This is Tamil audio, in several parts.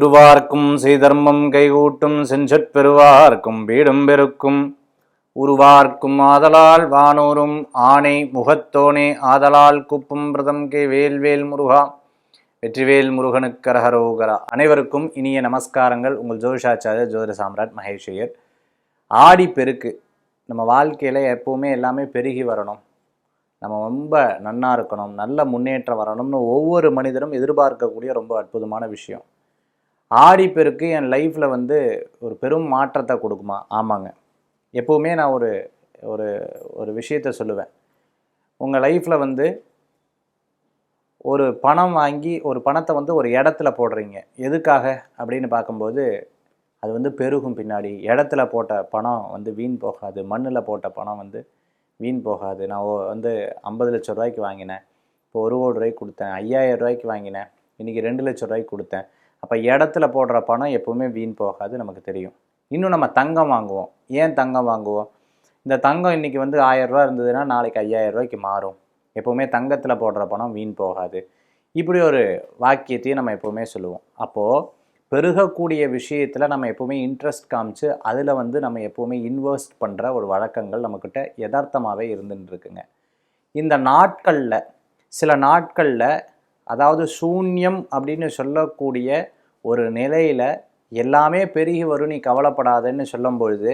திருவார்க்கும் செய்தர்மம் கைகூட்டும் செஞ்சற்பெருவார்க்கும் வீடும் பெருக்கும். உருவார்க்கும் ஆதலால் வானோரும் ஆணை முகத்தோனே ஆதலால் குப்பும் பிரதம் கே வேல்வேல் முருகா. வெற்றிவேல் முருகனுக்கரஹரோகரா அனைவருக்கும் இனிய நமஸ்காரங்கள். உங்கள் ஜோதிஷாச்சாரிய ஜோதிட சாம்ராட் மகேஷையர் ஆடி பெருக்கு. நம்ம வாழ்க்கையில் எப்போவுமே எல்லாமே பெருகி வரணும். நம்ம ரொம்ப நன்னா இருக்கணும். நல்ல முன்னேற்றம் வரணும்னு ஒவ்வொரு மனிதரும் எதிர்பார்க்கக்கூடிய ரொம்ப அற்புதமான விஷயம். ஆடிப்பெருக்கு என் லைஃப்பில் வந்து ஒரு பெரும் மாற்றத்தை கொடுக்குமா? ஆமாங்க. எப்போவுமே நான் ஒரு ஒரு ஒரு விஷயத்த சொல்லுவேன். உங்கள் லைஃப்பில் வந்து ஒரு பணம் வாங்கி ஒரு பணத்தை வந்து ஒரு இடத்துல போடுறீங்க. எதுக்காக? அப்படின்னு பார்க்கும்போது அது வந்து பெருகும் பின்னாடி. இடத்துல போட்ட பணம் வந்து வீண் போகாது. மண்ணில் போட்ட பணம் வந்து வீண் போகாது. நான் வந்து ஐம்பது லட்ச ரூபாய்க்கு வாங்கினேன். இப்போ ஒரு கோடி ரூபாய்க்கு கொடுத்தேன். ஐயாயிரம் ரூபாய்க்கு வாங்கினேன். இன்றைக்கி ரெண்டு லட்ச ரூபாய்க்கு கொடுத்தேன். அப்போ இடத்துல போடுற பணம் எப்போவுமே வீண் போகாது நமக்கு தெரியும். இன்னும் நம்ம தங்கம் வாங்குவோம். ஏன் தங்கம் வாங்குவோம்? இந்த தங்கம் இன்றைக்கி வந்து ஆயரூவா இருந்ததுன்னா நாளைக்கு ஐயாயிரம் ரூபாய்க்கு மாறும். எப்போவுமே தங்கத்தில் போடுற பணம் வீண் போகாது. இப்படி ஒரு வாக்கியத்தையும் நம்ம எப்போவுமே சொல்லுவோம். அப்போது பெருகக்கூடிய விஷயத்தில் நம்ம எப்போவுமே இன்ட்ரெஸ்ட் காமிச்சு அதில் வந்து நம்ம எப்போவுமே இன்வெஸ்ட் பண்ணுற ஒரு வழக்கங்கள் நம்மக்கிட்ட யதார்த்தமாகவே இருந்துன்னு இருக்குங்க. இந்த நாட்களில் சில நாட்களில் அதாவது சூன்யம் அப்படின்னு சொல்லக்கூடிய ஒரு நிலையில் எல்லாமே பெருகி வரும் நீ கவலைப்படாதன்னு சொல்லும் பொழுது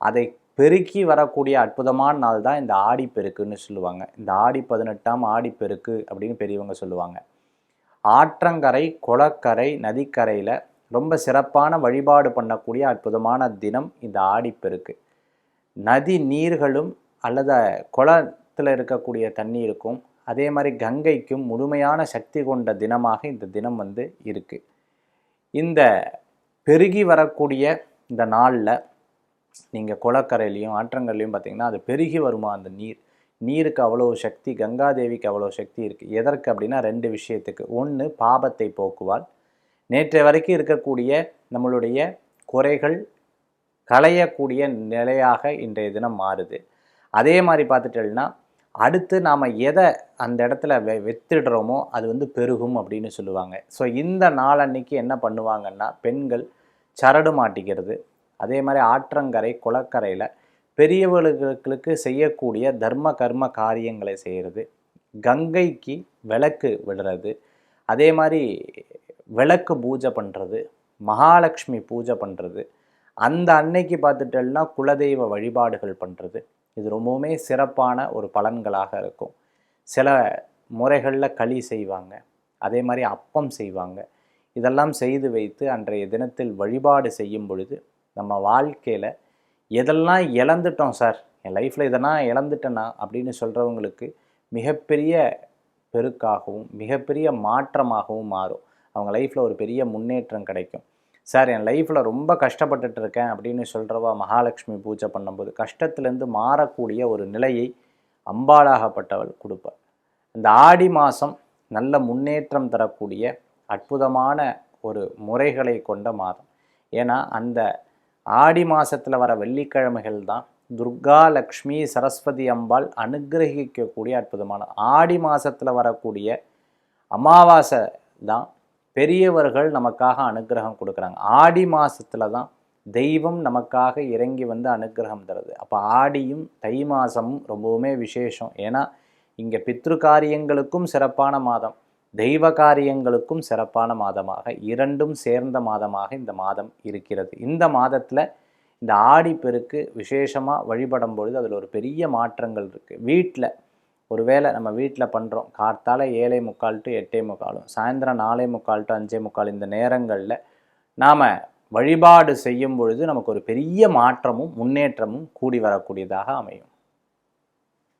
அதை பெருக்கி வரக்கூடிய அற்புதமான நாள் தான் இந்த ஆடிப்பெருக்குன்னு சொல்லுவாங்க. இந்த ஆடி பதினெட்டாம் ஆடிப்பெருக்கு அப்படின்னு பெரியவங்க சொல்லுவாங்க. ஆற்றங்கரை குளக்கரை நதிக்கரையில் ரொம்ப சிறப்பான வழிபாடு பண்ணக்கூடிய அற்புதமான தினம் இந்த ஆடிப்பெருக்கு. நதி நீர்களும் அல்லது குளத்தில் இருக்கக்கூடிய தண்ணீருக்கும் அதே மாதிரி கங்கைக்கும் முழுமையான சக்தி கொண்ட தினமாக இந்த தினம் வந்து இருக்குது இந்த பெருகி வரக்கூடிய இந்த நாளில் நீங்கள் குளக்கரையிலையும் ஆற்றங்கரையிலையும் பார்த்தீங்கன்னா அது பெருகி வருமா அந்த நீர்? நீருக்கு அவ்வளோ சக்தி கங்காதேவிக்கு அவ்வளோ சக்தி இருக்குது எதற்கு அப்படின்னா ரெண்டு விஷயத்துக்கு. ஒன்று பாபத்தை போக்குவாள். நேற்று வரைக்கும் இருக்கக்கூடிய நம்மளுடைய குறைகள் களையக்கூடிய நிலையாக இன்றைய தினம் மாறுது. அதே மாதிரி பார்த்துட்டேன்னா அடுத்து நாம் எதை அந்த இடத்துல வெ வெத்துடுறோமோ அது வந்து பெருகும் அப்படின்னு சொல்லுவாங்க. ஸோ இந்த நாளன்னைக்கு என்ன பண்ணுவாங்கன்னா பெண்கள் சரடு மாட்டிக்கிறது அதே மாதிரி ஆற்றங்கரை குளக்கரையில் பெரியவர்களுக்கு செய்யக்கூடிய தர்ம கர்ம காரியங்களை செய்கிறது கங்கைக்கு விளக்கு விடுறது அதே மாதிரி விளக்கு பூஜை பண்ணுறது மகாலட்சுமி பூஜை பண்ணுறது அந்த அன்னைக்கு பார்த்துட்டோம்னா குலதெய்வ வழிபாடுகள் பண்ணுறது இது ரொம்பவுமே சிறப்பான ஒரு பலன்களாக இருக்கும். சில முறைகளில் களி செய்வாங்க. அதே மாதிரி அப்பம் செய்வாங்க. இதெல்லாம் செய்து வைத்து அன்றைய தினத்தில் வழிபாடு செய்யும் பொழுது நம்ம வாழ்க்கையில் எதெல்லாம் இழந்துட்டோம் சார்? என் லைஃப்பில் இதெல்லாம் இழந்துட்டேனா? அப்படின்னு சொல்கிறவங்களுக்கு மிகப்பெரிய பெருக்காகவும் மிகப்பெரிய மாற்றமாகவும் மாறும். அவங்க லைஃப்பில் ஒரு பெரிய முன்னேற்றம் கிடைக்கும். சார் என் லைஃப்பில் ரொம்ப கஷ்டப்பட்டுட்டு இருக்கேன் அப்படின்னு சொல்கிறவா மகாலட்சுமி பூஜை பண்ணும்போது கஷ்டத்துலேருந்து மாறக்கூடிய ஒரு நிலையை அம்பாளாகப்பட்டவள் கொடுப்பாள். இந்த ஆடி மாதம் நல்ல முன்னேற்றம் தரக்கூடிய அற்புதமான ஒரு முறைகளை கொண்ட மாதம். ஏன்னா அந்த ஆடி மாதத்தில் வர வெள்ளிக்கிழமைகள் தான் துர்கா லக்ஷ்மி சரஸ்வதி அம்பாள் அனுகிரகிக்கக்கூடிய அற்புதமான ஆடி மாதத்தில் வரக்கூடிய அமாவாசை தான் பெரியவர்கள் நமக்காக அனுகிரகம் கொடுக்குறாங்க. ஆடி மாதத்தில் தான் தெய்வம் நமக்காக இறங்கி வந்து அனுகிரகம் தருது. அப்போ ஆடியும் தை மாதமும் ரொம்பவுமே விசேஷம். ஏன்னா இங்கே பித்ரு காரியங்களுக்கும் சிறப்பான மாதம். தெய்வ காரியங்களுக்கும் சிறப்பான மாதமாக. இரண்டும் சேர்ந்த மாதமாக இந்த மாதம் இருக்கிறது. இந்த மாதத்தில் இந்த ஆடிப்பெருக்கு விசேஷமாக வழிபடும் பொழுது அதில் ஒரு பெரிய மாற்றங்கள் இருக்குது வீட்டில் ஒருவேளை நம்ம வீட்டில் பண்ணுறோம் கார்த்தால் ஏழை முக்கால் டு எட்டே முக்காலும் சாயந்தரம் நாலே முக்கால் டு அஞ்சே முக்கால் இந்த நேரங்களில் நாம் வழிபாடு செய்யும் பொழுது நமக்கு ஒரு பெரிய மாற்றமும் முன்னேற்றமும் கூடி வரக்கூடியதாக அமையும்.